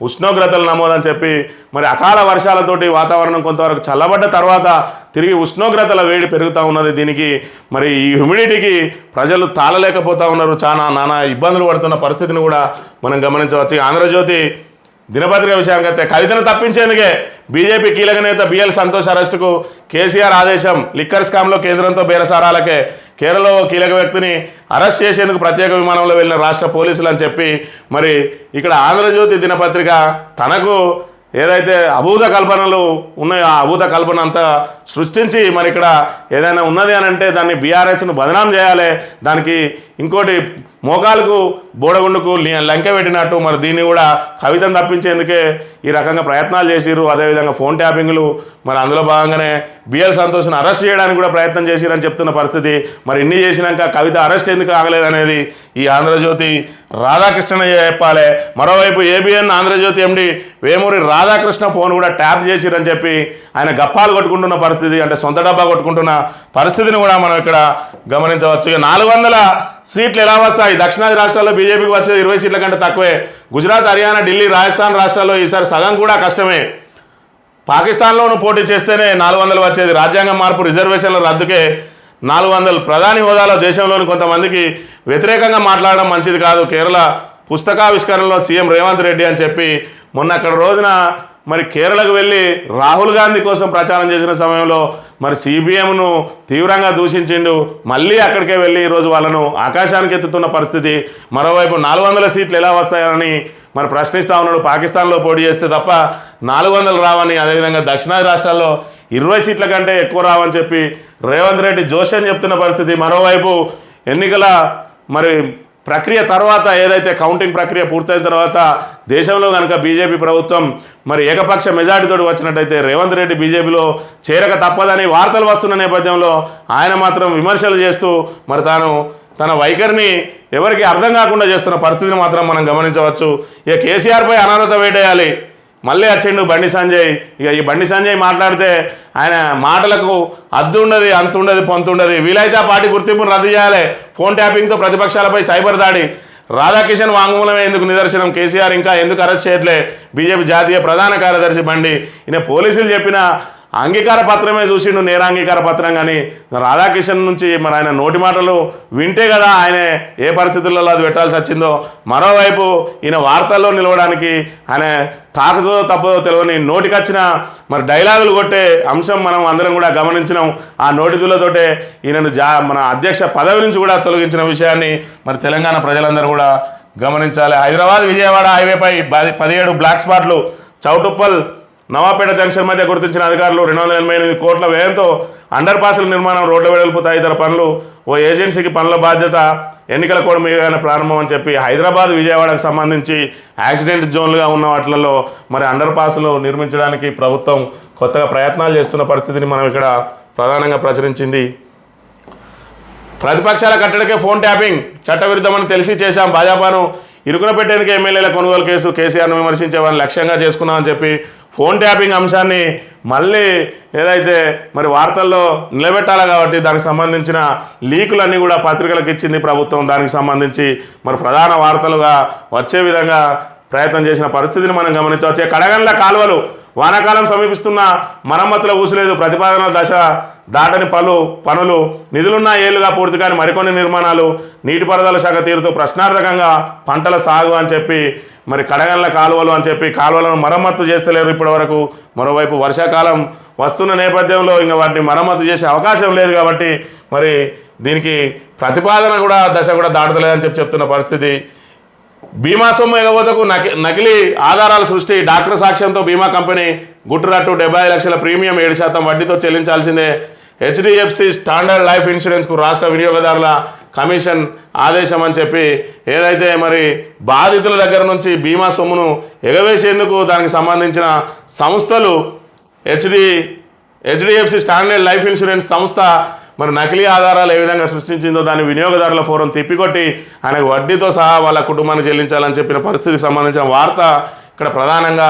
ఉష్ణోగ్రతలు నమోదని చెప్పి మరి అకాల వర్షాలతోటి వాతావరణం కొంతవరకు చల్లబడ్డ తర్వాత తిరిగి ఉష్ణోగ్రతల వేడి పెరుగుతూ ఉన్నది. దీనికి మరి ఈ హ్యూమిడిటీకి ప్రజలు తాళలేకపోతూ ఉన్నారు. చాలా నానా ఇబ్బందులు పడుతున్న పరిస్థితిని కూడా మనం గమనించవచ్చు. ఆంధ్రజ్యోతి దినపత్రిక విషయానికి అయితే కవితను తప్పించేందుకే బీజేపీ కీలక నేత బిఎల్ సంతోష్ అరెస్టుకు కేసీఆర్ ఆదేశం. లిక్కర్ స్కామ్లో కేంద్రంతో బేరసారాలకే కేరళలో కీలక వ్యక్తిని అరెస్ట్ చేసేందుకు ప్రత్యేక విమానంలో వెళ్ళిన రాష్ట్ర పోలీసులు అని చెప్పి మరి ఇక్కడ ఆంధ్రజ్యోతి దినపత్రిక తనకు ఏదైతే అభూత కల్పనలు ఉన్నాయో ఆ అభూత కల్పన అంతా సృష్టించి మరి ఇక్కడ ఏదైనా ఉన్నది అని అంటే దాన్ని బీఆర్ఎస్ను బదనాం చేయాలి. దానికి ఇంకోటి మోకాలకు బోడగుండుకు లంక లంకె పెట్టినట్టు మరి దీన్ని కూడా కవితను తప్పించేందుకే ఈ రకంగా ప్రయత్నాలు చేసిర్రు. అదేవిధంగా ఫోన్ ట్యాపింగ్లు మరి అందులో భాగంగానే బిఎల్ సంతోష్ను అరెస్ట్ చేయడానికి కూడా ప్రయత్నం చేసిరని చెప్తున్న పరిస్థితి. మరి ఇన్ని చేసినాక కవిత అరెస్ట్ ఎందుకు ఆగలేదనేది ఈ ఆంధ్రజ్యోతి రాధాకృష్ణ చెప్పాలి. మరోవైపు ABN Andhrajyothi MD Vemuri Radhakrishna phone కూడా ట్యాప్ చేసిరని చెప్పి ఆయన గప్పాలు కొట్టుకుంటున్న పరిస్థితి అంటే సొంత డబ్బా కొట్టుకుంటున్న పరిస్థితిని కూడా మనం ఇక్కడ గమనించవచ్చు. ఇక నాలుగు వందల సీట్లు ఎలా వస్తాయి? దక్షిణాది రాష్ట్రాల్లో బీజేపీకి వచ్చేది ఇరవై సీట్ల కంటే తక్కువే. గుజరాత్ హర్యానా ఢిల్లీ రాజస్థాన్ రాష్ట్రాల్లో ఈసారి సగం కూడా కష్టమే. పాకిస్తాన్లోనూ పోటీ చేస్తేనే నాలుగు వందలు వచ్చేది. రాజ్యాంగ మార్పు రిజర్వేషన్ల రద్దుకే నాలుగు వందలు. ప్రధాని హోదాలో దేశంలోని కొంతమందికి వ్యతిరేకంగా మాట్లాడడం మంచిది కాదు. కేరళ పుస్తకావిష్కరణలో సీఎం రేవంత్ రెడ్డి అని చెప్పి మొన్న అక్కడ రోజున మరి కేరళకు వెళ్ళి రాహుల్ గాంధీ కోసం ప్రచారం చేసిన సమయంలో మరి సిబిఎంను తీవ్రంగా దూషించిండు. మళ్ళీ అక్కడికే వెళ్ళి ఈరోజు వాళ్ళను ఆకాశానికి ఎత్తుతున్న పరిస్థితి మరోవైపు నాలుగు వందల సీట్లు ఎలా వస్తాయని మరి ప్రశ్నిస్తూ ఉన్నాడు. పాకిస్తాన్లో పోటీ చేస్తే తప్ప నాలుగు వందలు రావని అదేవిధంగా దక్షిణాది రాష్ట్రాల్లో ఇరవై సీట్ల కంటే ఎక్కువ రావని చెప్పి రేవంత్ రెడ్డి జోషి అని చెప్తున్న పరిస్థితి. మరోవైపు ఎన్నికల మరి ప్రక్రియ తర్వాత ఏదైతే కౌంటింగ్ ప్రక్రియ పూర్తయిన తర్వాత దేశంలో కనుక బీజేపీ ప్రభుత్వం మరి ఏకపక్ష మెజారిటీతో వచ్చినట్టయితే రేవంత్ రెడ్డి బీజేపీలో చేరక తప్పదని వార్తలు వస్తున్న నేపథ్యంలో ఆయన మాత్రం విమర్శలు చేస్తూ మరి తాను తన వైఖరిని ఎవరికి అర్థం కాకుండా చేస్తున్న పరిస్థితిని మాత్రం మనం గమనించవచ్చు. ఇక కేసీఆర్పై అనర్హత వేటేయాలి. మళ్ళీ వచ్చిండు బండి సంజయ్. ఇక ఈ బండి సంజయ్ మాట్లాడితే ఆయన మాటలకు అద్దు ఉండదు అంత ఉండదు పొంతు ఉండదు. వీలైతే ఆ పార్టీ గుర్తింపును రద్దు చేయాలి. ఫోన్ ట్యాపింగ్తో ప్రతిపక్షాలపై సైబర్ దాడి. రాధాకిషన్ వాంగ్మూలమే ఎందుకు నిదర్శనం? కేసీఆర్ ఇంకా ఎందుకు అరెస్ట్ చేయట్లే? బీజేపీ జాతీయ ప్రధాన కార్యదర్శి బండి. ఈయన పోలీసులు చెప్పిన అంగీకార పత్రమే చూసిండు నేరాంగీకార పత్రం కానీ రాధాకిషన్ నుంచి మరి ఆయన నోటి మాటలు వింటే కదా ఆయన ఏ పరిస్థితులలో అది పెట్టాల్సి వచ్చిందో. మరోవైపు ఈయన వార్తల్లో నిలవడానికి ఆయన తాకదో తప్పదో తెలియని నోటికొచ్చిన మరి డైలాగులు కొట్టే అంశం మనం అందరం కూడా గమనించినాం. ఆ నోటిదులతోటే ఈయనను జా మన అధ్యక్ష పదవి నుంచి కూడా తొలగించిన విషయాన్ని మరి తెలంగాణ ప్రజలందరూ కూడా గమనించాలి. హైదరాబాద్ విజయవాడ హైవేపై పది- పదిహేడు బ్లాక్ స్పాట్లు. చౌటుప్పల్ నవాపేట జంక్షన్ మధ్య గుర్తించిన అధికారులు రెండు వందల ఎనభై ఎనిమిది కోట్ల వ్యయంతో అండర్ పాస్ల నిర్మాణం రోడ్ల వెడల్పు తదితర పనులు ఓ ఏజెన్సీకి పనుల బాధ్యత ఎన్నికల కూడా మీదగానే ప్రారంభం అని చెప్పి హైదరాబాద్ విజయవాడకు సంబంధించి యాక్సిడెంట్ జోన్లుగా ఉన్న వాటిలలో మరి అండర్ పాస్లు నిర్మించడానికి ప్రభుత్వం కొత్తగా ప్రయత్నాలు చేస్తున్న పరిస్థితిని మనం ఇక్కడ ప్రధానంగా ప్రచురించింది. ప్రతిపక్షాల కట్టడికే ఫోన్ ట్యాపింగ్ చట్టవిరుద్ధమని తెలిసి చేశాం భాజపాను. ఇరుకున పెట్టేందుకు ఎమ్మెల్యేల కొనుగోలు కేసు కేసీఆర్ను విమర్శించే వారిని లక్ష్యంగా చేసుకున్నామని చెప్పి ఫోన్ ట్యాపింగ్ అంశాన్ని మళ్ళీ ఏదైతే మరి వార్తల్లో నిలబెట్టాలి కాబట్టి దానికి సంబంధించిన లీకులన్నీ కూడా పత్రికలకు ఇచ్చింది ప్రభుత్వం. దానికి సంబంధించి మరి ప్రధాన వార్తలుగా వచ్చే విధంగా ప్రయత్నం చేసిన పరిస్థితిని మనం గమనించవచ్చు. కడగండ్ల కాలువలు వానాకాలం సమీపిస్తున్న మరమ్మతుల ఊసులేదు ప్రతిపాదన దశ దాటని పలు పనులు నిధులున్న ఏళ్ళుగా పూర్తి కాని మరికొన్ని నిర్మాణాలు నీటిపారుదల శాఖ తీరుతో ప్రశ్నార్థకంగా పంటల సాగు అని చెప్పి మరి కడగండ్ల కాలువలు అని చెప్పి కాలువలను మరమ్మతు చేస్తలేరు ఇప్పటి వరకు మరోవైపు వర్షాకాలం వస్తున్న నేపథ్యంలో ఇంకా వాటిని మరమ్మతు చేసే అవకాశం లేదు కాబట్టి మరి దీనికి ప్రతిపాదన కూడా దశ కూడా దాటలేదని చెప్పి చెప్తున్న పరిస్థితి. బీమా సొమ్ము ఎగబోతకు నకి నకిలీ ఆధారాల సృష్టి డాక్టర్ సాక్ష్యంతో బీమా కంపెనీ గుట్టురట్టు డెబ్బై లక్షల ప్రీమియం ఏడు శాతం వడ్డీతో చెల్లించాల్సిందే. హెచ్డిఎఫ్సి స్టాండర్డ్ లైఫ్ ఇన్సూరెన్స్కు రాష్ట్ర వినియోగదారుల కమిషన్ ఆదేశం అని చెప్పి ఏదైతే మరి బాధితుల దగ్గర నుంచి బీమా సొమ్మును ఎగవేసేందుకు దానికి సంబంధించిన సంస్థలు HD HDFC standard life insurance సంస్థ మరి నకిలీ ఆధారాలు ఏ విధంగా సృష్టించిందో దాని వినియోగదారుల ఫోరం తిప్పికొట్టి ఆయనకు వడ్డీతో సహా వాళ్ళ కుటుంబాన్ని చెల్లించాలని చెప్పిన పరిస్థితికి సంబంధించిన వార్త ఇక్కడ ప్రధానంగా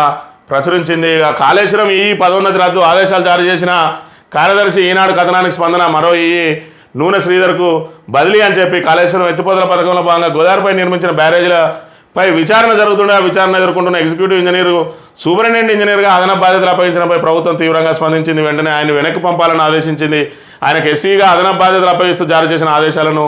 ప్రచురించింది. ఇక కాళేశ్వరం ఈ పదోన్నతి రద్దు ఆదేశాలు జారీ చేసిన కార్యదర్శి ఈనాడు కథనానికి స్పందన మరో ఈ నూనె శ్రీధర్కు బదిలీ అని చెప్పి కాళేశ్వరం ఎత్తిపోతల పథకంలో భాగంగా గోదావరిపై నిర్మించిన బ్యారేజీల పై విచారణ జరుగుతుండే ఆ విచారణ ఎదుర్కొంటున్న ఎగ్జిక్యూటివ్ ఇంజనీర్ సూపరింటెండెంట్ ఇంజనీర్గా అదనపు బాధ్యతలు అప్పగించడంపై ప్రభుత్వం తీవ్రంగా స్పందించింది. వెంటనే ఆయన వెనక్కి పంపాలని ఆదేశించింది. ఆయనకు ఎస్సీగా అదనపు బాధ్యతలు అప్పగిస్తూ జారీ చేసిన ఆదేశాలను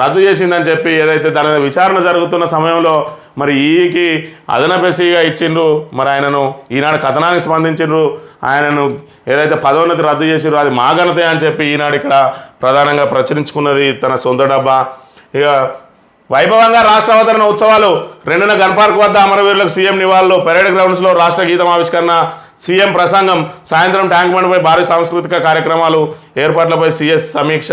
రద్దు చేసిందని చెప్పి ఏదైతే దాని విచారణ జరుగుతున్న సమయంలో మరి ఈకి అదనపు ఎస్సీగా ఇచ్చిండ్రు. మరి ఆయనను ఈనాడు కథనానికి స్పందించిండ్రు. ఆయనను ఏదైతే పదోన్నతి రద్దు చేసిండ్రు అది మా ఘనతే అని చెప్పి ఈనాడు ఇక్కడ ప్రధానంగా ప్రచురించుకున్నది తన సొంత డబ్బా. ఇక వైభవంగా రాష్ట్ర అవతరణ ఉత్సవాలు రెండున గన్పార్క్ వద్ద అమరవీరులకు సీఎం నివాళులు పెరేడ్ గ్రౌండ్స్లో రాష్ట్ర గీతం ఆవిష్కరణ సీఎం ప్రసంగం సాయంత్రం ట్యాంక్ బండ్పై భారీ సాంస్కృతిక కార్యక్రమాలు ఏర్పాట్లపై సీఎస్ సమీక్ష.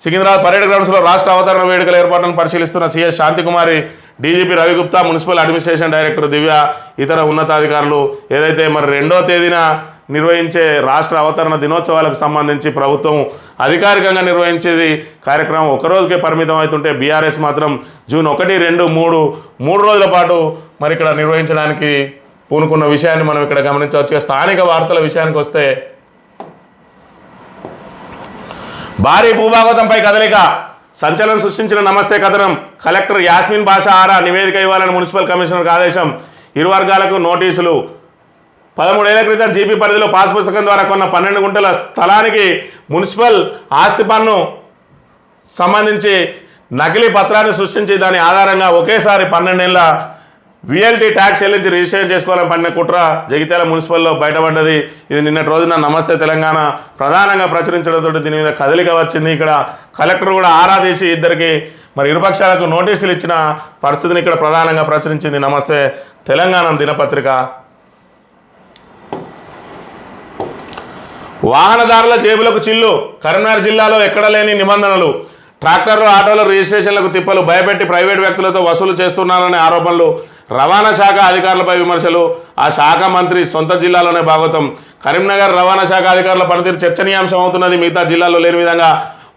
సికింద్రాబాద్ పరేడ్ గ్రౌండ్స్లో రాష్ట్ర అవతరణ వేడుకల ఏర్పాట్లను పరిశీలిస్తున్న CS Shantikumari DGP Ravigupta municipal administration director Divya ఇతర ఉన్నతాధికారులు. ఏదైతే మరి రెండో తేదీన నిర్వహించే రాష్ట్ర అవతరణ దినోత్సవాలకు సంబంధించి ప్రభుత్వం అధికారికంగా నిర్వహించేది కార్యక్రమం ఒక రోజుకే పరిమితం అవుతుంటే బీఆర్ఎస్ మాత్రం జూన్ ఒకటి రెండు మూడు మూడు రోజుల పాటు మరి ఇక్కడ నిర్వహించడానికి పూనుకున్న విషయాన్ని మనం ఇక్కడ గమనించవచ్చు. స్థానిక వార్తల విషయానికి వస్తే భారీ భూభాగతంపై కదలిక. సంచలనం సృష్టించిన నమస్తే కథనం. కలెక్టర్ యాస్మిన్ బాషా ఆరా నివేదిక ఇవ్వాలని మున్సిపల్ కమిషనర్కి ఆదేశం. ఇరు వర్గాలకు నోటీసులు. పదమూడేళ్ళ క్రితం జీపీ పరిధిలో పాస్ పుస్తకం ద్వారా కొన్న పన్నెండు గుంటల స్థలానికి మున్సిపల్ ఆస్తి పన్ను సంబంధించి నకిలీ పత్రాన్ని సృష్టించి దాని ఆధారంగా ఒకేసారి పన్నెండేళ్ళ విఎల్టీ ట్యాక్స్ చెల్లించి రిజిస్ట్రేషన్ చేసుకోవాలని పడిన కుట్ర జగిత్యాల మున్సిపల్లో బయటపడ్డది. ఇది నిన్నటి రోజున నమస్తే తెలంగాణ ప్రధానంగా ప్రచురించడంతో దీని మీద కదలిక వచ్చింది. ఇక్కడ కలెక్టర్ కూడా ఆరా తీసి ఇద్దరికి మరి ఇరుపక్షాలకు నోటీసులు ఇచ్చిన పరిస్థితిని ఇక్కడ ప్రధానంగా ప్రచురించింది నమస్తే తెలంగాణ దినపత్రిక వాహనదారుల జేబులకు చిల్లు. కరీంనగర్ జిల్లాలో ఎక్కడ లేని నిబంధనలు. ట్రాక్టర్లు ఆటోలు రిజిస్ట్రేషన్లకు తిప్పలు. భయపెట్టి ప్రైవేట్ వ్యక్తులతో వసూలు చేస్తున్నారనే ఆరోపణలు. రవాణా శాఖ అధికారులపై విమర్శలు. ఆ శాఖ మంత్రి సొంత జిల్లాలోనే భాగవతం. కరీంనగర్ రవాణా శాఖ అధికారుల పనితీరు చర్చనీయాంశం అవుతున్నది. మిగతా జిల్లాల్లో లేని విధంగా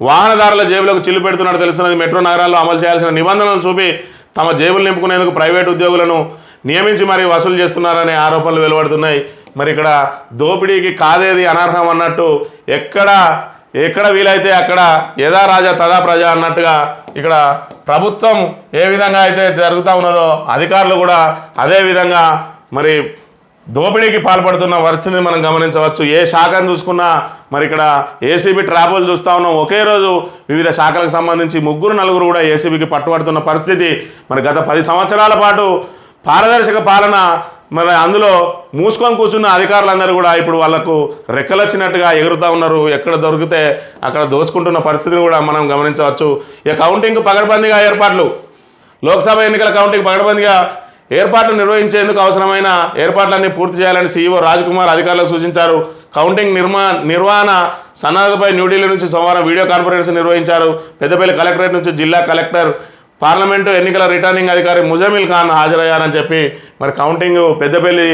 వాహనదారుల జేబులకు చిల్లు పెడుతున్నట్టు తెలుస్తున్నది. మెట్రో నగరాల్లో అమలు చేయాల్సిన నిబంధనలను చూపి తమ జేబులు నింపుకునేందుకు ప్రైవేట్ ఉద్యోగులను నియమించి మరీ వసూలు చేస్తున్నారనే ఆరోపణలు వెలువడుతున్నాయి. మరి ఇక్కడ దోపిడీకి కాదేది అనర్హం అన్నట్టు ఎక్కడ ఎక్కడ వీలైతే అక్కడ యథా రాజా తదా ప్రజ అన్నట్టుగా ఇక్కడ ప్రభుత్వం ఏ విధంగా అయితే జరుగుతూ ఉన్నదో అధికారులు కూడా అదే విధంగా మరి దోపిడీకి పాల్పడుతున్న పరిస్థితిని మనం గమనించవచ్చు. ఏ శాఖను చూసుకున్నా మరి ఇక్కడ ఏసీబీ ట్రాపులు చూస్తూ ఉన్నాం. ఒకే రోజు వివిధ శాఖలకు సంబంధించి ముగ్గురు నలుగురు కూడా ఏసీబీకి పట్టుబడుతున్న పరిస్థితి. మరి గత పది సంవత్సరాల పాటు పారదర్శక పాలన మరి అందులో మూసుకొని కూర్చున్న అధికారులందరూ కూడా ఇప్పుడు వాళ్ళకు రెక్కలొచ్చినట్టుగా ఎగురుతూ ఉన్నారు. ఎక్కడ దొరికితే అక్కడ దోచుకుంటున్న పరిస్థితిని కూడా మనం గమనించవచ్చు. ఇక కౌంటింగ్ పగడబందీగా ఏర్పాట్లు. లోక్సభ ఎన్నికల కౌంటింగ్ పగడబందీగా ఏర్పాట్లు నిర్వహించేందుకు అవసరమైన ఏర్పాట్లన్నీ పూర్తి చేయాలని సీఈఓ కుమార్ అధికారులకు సూచించారు. కౌంటింగ్ నిర్మా నిర్వహణ సన్నద్ధపై న్యూఢిల్లీ నుంచి సోమవారం వీడియో కాన్ఫరెన్స్ నిర్వహించారు. పెద్దపల్లి కలెక్టరేట్ నుంచి జిల్లా కలెక్టర్ పార్లమెంటు ఎన్నికల రిటర్నింగ్ అధికారి ముజమిల్ ఖాన్ హాజరయ్యారని చెప్పి మరి కౌంటింగ్ పెద్దపల్లి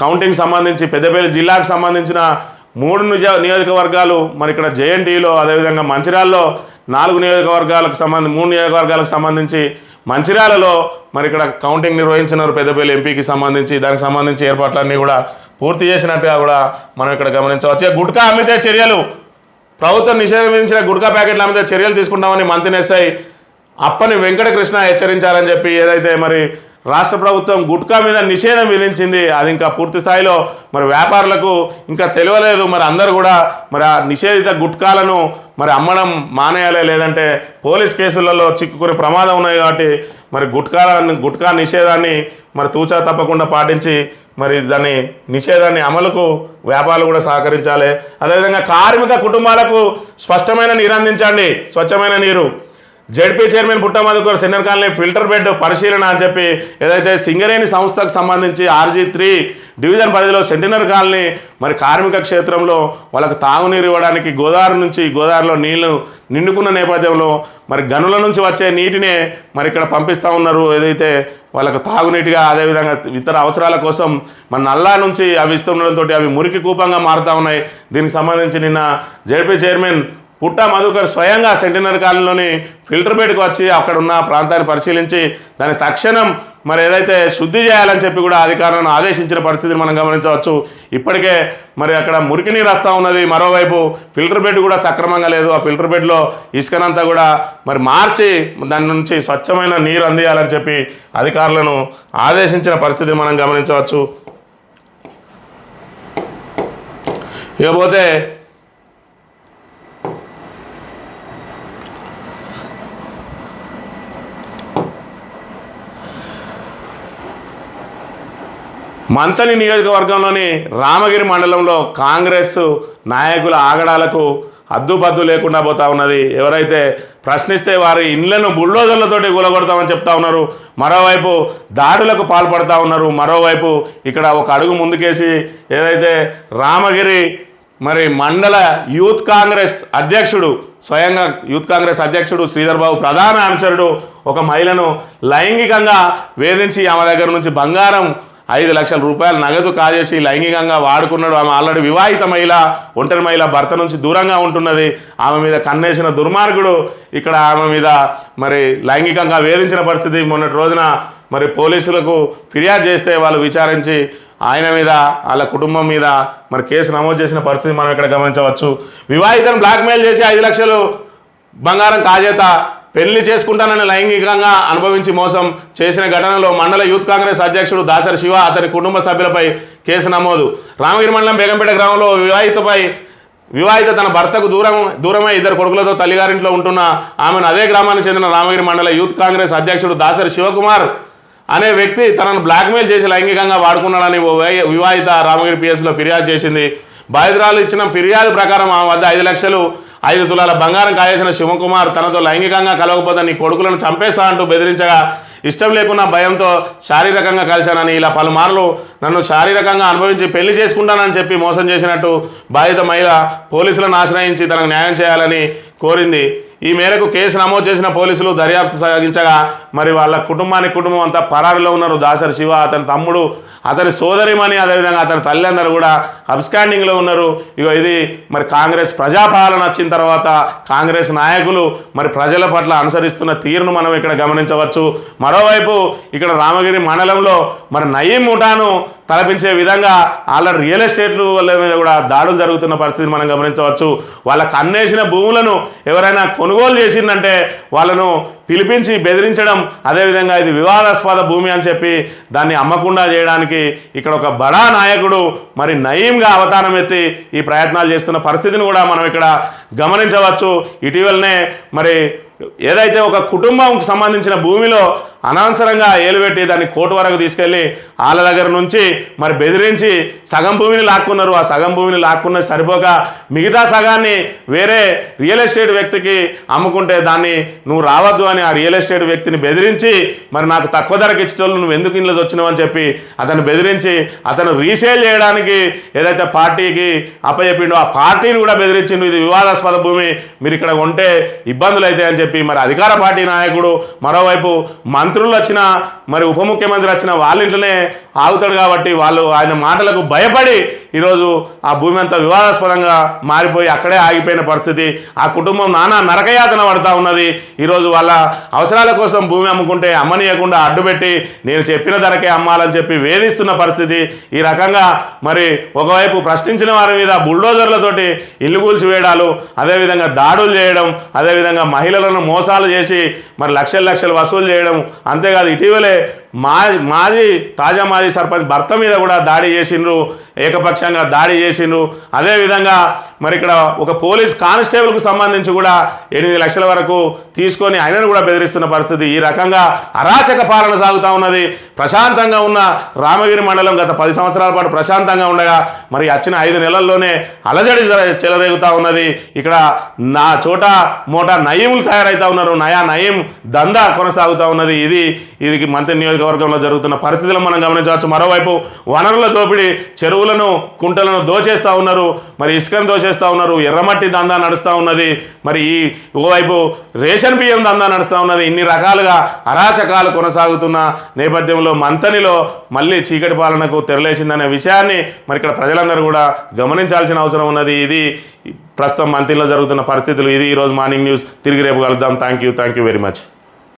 కౌంటింగ్ సంబంధించి పెద్దపల్లి జిల్లాకు సంబంధించిన మూడు నిజ నియోజకవర్గాలు మరి ఇక్కడ జేఎన్టీలో అదేవిధంగా మంచిర్యాలలో నాలుగు నియోజకవర్గాలకు సంబంధించి మూడు నియోజకవర్గాలకు సంబంధించి మంచిర్యాలలో మరి ఇక్కడ కౌంటింగ్ నిర్వహించినారు పెద్దపల్లి ఎంపీకి సంబంధించి దానికి సంబంధించి ఏర్పాట్లన్నీ కూడా పూర్తి చేసినట్టుగా కూడా మనం ఇక్కడ గమనించవచ్చు. గుట్కా అమ్మితే చర్యలు ప్రభుత్వం నిషేధం విధించిన గుట్కా ప్యాకెట్ల అమ్మితే చర్యలు తీసుకుంటామని మంత్రి ఎస్ఐ అప్పని వెంకటకృష్ణ హెచ్చరించారని చెప్పి ఏదైతే మరి రాష్ట్ర ప్రభుత్వం గుట్కా మీద నిషేధం విధించింది అది ఇంకా పూర్తి స్థాయిలో మరి వ్యాపారులకు ఇంకా తెలియలేదు. మరి అందరూ కూడా మరి ఆ నిషేధిత గుట్కాలను మరి అమ్మడం మానేయాలి లేదంటే పోలీస్ కేసులలో చిక్కుకునే ప్రమాదం ఉన్నాయి కాబట్టి మరి గుట్కాలను గుట్కా నిషేధాన్ని మరి తూచా తప్పకుండా పాటించి మరి దాన్ని నిషేధాన్ని అమలుకు వ్యాపారులు కూడా సహకరించాలి. అదేవిధంగా కార్మిక కుటుంబాలకు స్పష్టమైన నీరు అందించండి. స్వచ్ఛమైన నీరు. ZP chairman Puttamadhukar centre colony filter bed పరిశీలన అని చెప్పి ఏదైతే సింగరేణి సంస్థకు సంబంధించి ఆర్జీ త్రీ డివిజన్ పరిధిలో సెంటినర్ కాలనీ మరి కార్మిక క్షేత్రంలో వాళ్ళకు తాగునీరు ఇవ్వడానికి గోదావరి నుంచి గోదావరిలో నీళ్ళు నిండుకున్న నేపథ్యంలో మరి గనుల నుంచి వచ్చే నీటినే మరి ఇక్కడ పంపిస్తూ ఉన్నారు. ఏదైతే వాళ్ళకు తాగునీటిగా అదేవిధంగా ఇతర అవసరాల కోసం మన నల్లా నుంచి అవి ఇస్తుండడంతో అవి మురికి కూపంగా మారుతూ ఉన్నాయి. దీనికి సంబంధించి నిన్న జెడ్పీ చైర్మన్ పుట్ట మధుకర్ స్వయంగా సెంటినర్ కాలనీలోని ఫిల్టర్ బెడ్కి వచ్చి అక్కడ ఉన్న ప్రాంతాన్ని పరిశీలించి దాని తక్షణం మరి ఏదైతే శుద్ధి చేయాలని చెప్పి కూడా అధికారులను ఆదేశించిన పరిస్థితిని మనం గమనించవచ్చు. ఇప్పటికే మరి అక్కడ మురికి నీరు వస్తూ ఉన్నది. మరోవైపు ఫిల్టర్ బెడ్ కూడా సక్రమంగా లేదు. ఆ ఫిల్టర్ బెడ్లో ఇసుకనంతా కూడా మరి మార్చి దాని నుంచి స్వచ్ఛమైన నీరు అందియాలని చెప్పి అధికారులను ఆదేశించిన పరిస్థితిని మనం గమనించవచ్చు. ఇకపోతే మంతని నియోజకవర్గంలోని రామగిరి మండలంలో కాంగ్రెస్ నాయకుల ఆగడాలకు హద్దుపద్దు లేకుండా పోతా ఉన్నది. ఎవరైతే ప్రశ్నిస్తే వారి ఇండ్లను బుల్డోజర్లతోటి కూలగొడతామని చెప్తా ఉన్నారు. మరోవైపు దాడులకు పాల్పడతా ఉన్నారు. మరోవైపు ఇక్కడ ఒక అడుగు ముందుకేసి ఏదైతే రామగిరి మరి మండల యూత్ కాంగ్రెస్ అధ్యక్షుడు స్వయంగా యూత్ కాంగ్రెస్ అధ్యక్షుడు శ్రీధర్ బాబు ప్రధాన అనుచరుడు ఒక మహిళను లైంగికంగా వేధించి ఆమె దగ్గర నుంచి బంగారం ఐదు లక్షల రూపాయలు నగదు కాజేసి లైంగికంగా వాడుకున్నాడు. ఆమె ఆల్రెడీ వివాహిత మహిళ ఒంటరి మహిళ భర్త నుంచి దూరంగా ఉంటున్నది. ఆమె మీద కన్నేసిన దుర్మార్గుడు ఇక్కడ ఆమె మీద మరి లైంగికంగా వేధించిన పరిస్థితి మొన్నటి రోజున మరి పోలీసులకు ఫిర్యాదు చేస్తే వాళ్ళు విచారించి ఆయన మీద వాళ్ళ కుటుంబం మీద మరి కేసు నమోదు చేసిన పరిస్థితి మనం ఇక్కడ గమనించవచ్చు. వివాహితను బ్లాక్మెయిల్ చేసి ఐదు లక్షలు బంగారం కాజేత పెళ్ళి చేసుకుంటానని లైంగికంగా అనుభవించి మోసం చేసిన ఘటనలో మండల యూత్ కాంగ్రెస్ అధ్యక్షుడు దాసరి శివ అతని కుటుంబ సభ్యులపై కేసు నమోదు. రామగిరి మండలం బేగంపేట గ్రామంలో వివాహితపై వివాహిత తన భర్తకు దూరం దూరమై ఇద్దరు కొడుకులతో తల్లిగారింట్లో ఉంటున్న ఆమెను అదే గ్రామానికి చెందిన రామగిరి మండల యూత్ కాంగ్రెస్ అధ్యక్షుడు దాసరి శివకుమార్ అనే వ్యక్తి తనను బ్లాక్మెయిల్ చేసి లైంగికంగా వాడుకున్నాడని ఓ వై- వివాహిత రామగిరి పిఎస్లో ఫిర్యాదు చేసింది. బాధితురాలు ఇచ్చిన ఫిర్యాదు ప్రకారం ఆమె వద్ద ఐదు లక్షలు ఐదు తులాల బంగారం కాయేసిన శివకుమార్ తనతో లైంగికంగా కలవకపోతే నీ కొడుకులను చంపేస్తా అంటూ బెదిరించగా ఇష్టం లేకున్నా భయంతో శారీరకంగా కలిశానని ఇలా పలుమార్లు నన్ను శారీరకంగా అనుభవించి పెళ్ళి చేసుకుంటానని చెప్పి మోసం చేసినట్టు బాధిత మహిళ పోలీసులను ఆశ్రయించి తనకు న్యాయం చేయాలని కోరింది. ఈ మేరకు కేసు నమోదు చేసిన పోలీసులు దర్యాప్తు సాగించగా మరి వాళ్ళ కుటుంబానికి కుటుంబం అంతా పరారిలో ఉన్నారు. దాసరి శివ అతని తమ్ముడు అతని సోదరిమణి అదేవిధంగా అతని తల్లిదండ్రులు కూడా అబ్స్కాండింగ్లో ఉన్నారు. ఇక ఇది మరి కాంగ్రెస్ ప్రజాపాలన వచ్చిన తర్వాత కాంగ్రెస్ నాయకులు మరి ప్రజల పట్ల అనుసరిస్తున్న తీరును మనం ఇక్కడ గమనించవచ్చు. మరోవైపు ఇక్కడ రామగిరి మండలంలో మరి నయీం ముఠాను తలపించే విధంగా ఆల్రెడీ రియల్ ఎస్టేట్లు వాళ్ళ మీద కూడా దాడులు జరుగుతున్న పరిస్థితి మనం గమనించవచ్చు. వాళ్ళకు కన్నేసిన భూములను ఎవరైనా కొనుగోలు చేసిందంటే వాళ్ళను పిలిపించి బెదిరించడం అదేవిధంగా ఇది వివాదాస్పద భూమి అని చెప్పి దాన్ని అమ్మకుండా చేయడానికి ఇక్కడ ఒక బడా నాయకుడు మరి నయీంగా అవతారం ఎత్తి ఈ ప్రయత్నాలు చేస్తున్న పరిస్థితిని కూడా మనం ఇక్కడ గమనించవచ్చు. ఇటీవలనే మరి ఏదైతే ఒక కుటుంబంకి సంబంధించిన భూమిలో అనవసరంగా ఏలుపెట్టి దాన్ని కోర్టు వరకు తీసుకెళ్ళి వాళ్ళ దగ్గర నుంచి మరి బెదిరించి సగం భూమిని లాక్కున్నారు. ఆ సగం భూమిని లాక్కున్న సరిపోక మిగతా సగాన్ని వేరే రియల్ ఎస్టేట్ వ్యక్తికి అమ్ముకుంటే దాన్ని నువ్వు రావద్దు అని ఆ రియల్ ఎస్టేట్ వ్యక్తిని బెదిరించి మరి నాకు తక్కువ ధరకు ఇచ్చేటోళ్ళు నువ్వు ఎందుకు ఇంట్లో వచ్చినావు అని చెప్పి అతను బెదిరించి అతను రీసేల్ చేయడానికి ఏదైతే పార్టీకి అప్పచెప్పిండో ఆ పార్టీని కూడా బెదిరించిండు. ఇది వివాదాస్పద భూమి. మీరు ఇక్కడ ఉంటే ఇబ్బందులు అవుతాయని చెప్పి మరి అధికార పార్టీ నాయకుడు మరోవైపు మంత్రులు వచ్చిన మరి ఉప ముఖ్యమంత్రి వచ్చిన వాళ్ళ ఇంట్లోనే ఆగుతాడు కాబట్టి వాళ్ళు ఆయన మాటలకు భయపడి ఈరోజు ఆ భూమి అంతా వివాదాస్పదంగా మారిపోయి అక్కడే ఆగిపోయిన పరిస్థితి ఆ కుటుంబం నానా నరకయాతన పడతా ఉన్నది. ఈరోజు వాళ్ళ అవసరాల కోసం భూమి అమ్ముకుంటే అమ్మనీయకుండా అడ్డుపెట్టి నేను చెప్పిన ధరకే అమ్మాలని చెప్పి వేధిస్తున్న పరిస్థితి. ఈ రకంగా మరి ఒకవైపు ప్రశ్నించిన వారి మీద బుల్డోజర్లతోటి ఇల్లు కూల్చివేయడాలు అదేవిధంగా దాడులు చేయడం అదేవిధంగా మహిళలను మోసాలు చేసి మరి లక్షల లక్షలు వసూలు చేయడం అంతేకాదు ఇటీవలే మా మాజీ తాజా మాజీ సర్పంచ్ భర్త మీద కూడా దాడి చేసిండ్రు ఏకపక్షంగా దాడి చేసిండ్రు. అదేవిధంగా మరి ఇక్కడ ఒక పోలీస్ కానిస్టేబుల్కు సంబంధించి కూడా ఎనిమిది లక్షల వరకు తీసుకొని ఆయనను కూడా బెదిరిస్తున్న పరిస్థితి. ఈ రకంగా అరాచక పాలన సాగుతూ ఉన్నది. ప్రశాంతంగా ఉన్న రామగిరి మండలం గత పది సంవత్సరాల పాటు ప్రశాంతంగా ఉండగా మరి వచ్చిన ఐదు నెలల్లోనే అలజడి చెలరేగుతూ చెలరేగుతా ఉన్నది. ఇక్కడ నా చోట మోటా నయీములు తయారవుతా ఉన్నారు. నయా నయీం దందా కొనసాగుతూ ఉన్నది. ఇది ఇది మంత్రి నియోజకవర్గంలో జరుగుతున్న పరిస్థితులను మనం గమనించవచ్చు. మరోవైపు వనరుల దోపిడీ చెరువులను కుంటలను దోచేస్తూ ఉన్నారు. మరి ఇసుకను చేస్తూ ఉన్నారు ఎర్రమట్టి దందా నడుస్తూ ఉన్నది మరి ఈ ఒకవైపు రేషన్ బియ్యం దందా నడుస్తూ ఉన్నది ఇన్ని రకాలుగా అరాచకాలు కొనసాగుతున్న నేపథ్యంలో మంతనిలో మళ్ళీ చీకటి పాలనకు తెరలేసిందనే విషయాన్ని మరి ఇక్కడ ప్రజలందరూ కూడా గమనించాల్సిన అవసరం ఉన్నది. ఇది ప్రస్తుతం మంత్రిలో జరుగుతున్న పరిస్థితులు. ఇది ఈరోజు మార్నింగ్ న్యూస్. తిరిగి రేపు కలుద్దాం. Thank you thank you very much